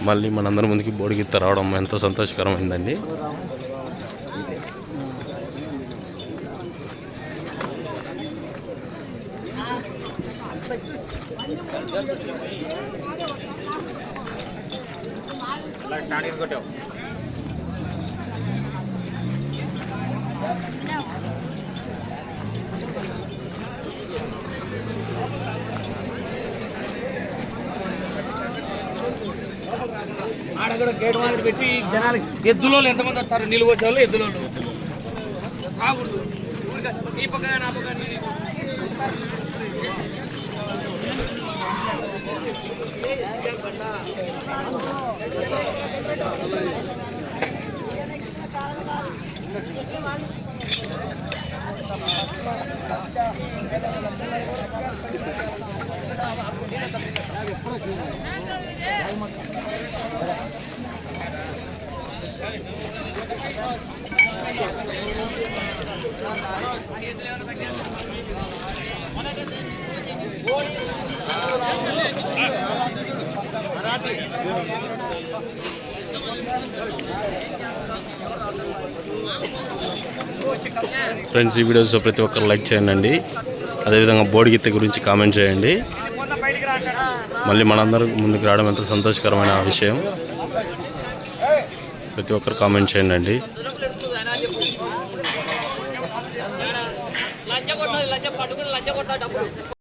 మళ్ళీ మనందరి ముందుకి బోడిగిత్త రావడం ఎంతో సంతోషకరమైందండి. ఆడ కూడా గేట్ మాదిరి పెట్టి జనాలకి ఎద్దులో ఎంతమంది వస్తారు? నిలువ వచ్చేవాళ్ళు ఎద్దులో రాకూడదు ఈ పక్క నా పక్క నీ ఫ్రెండ్స్ ఈ వీడియోస్ ప్రతి ఒక్కరు లైక్ చేయండి. అదేవిధంగా బోడిగిత్త గురించి కామెంట్ చేయండి. మళ్ళీ మనందరం ముందుకు రావడం ఎంతో సంతోషకరమైన విషయం. ప్రతి ఒక్కరు కామెంట్ చేయండి. లంచ కొట్టాలి లంచ పట్టుకుని లంచ కొట్టాలి డబ్బులు.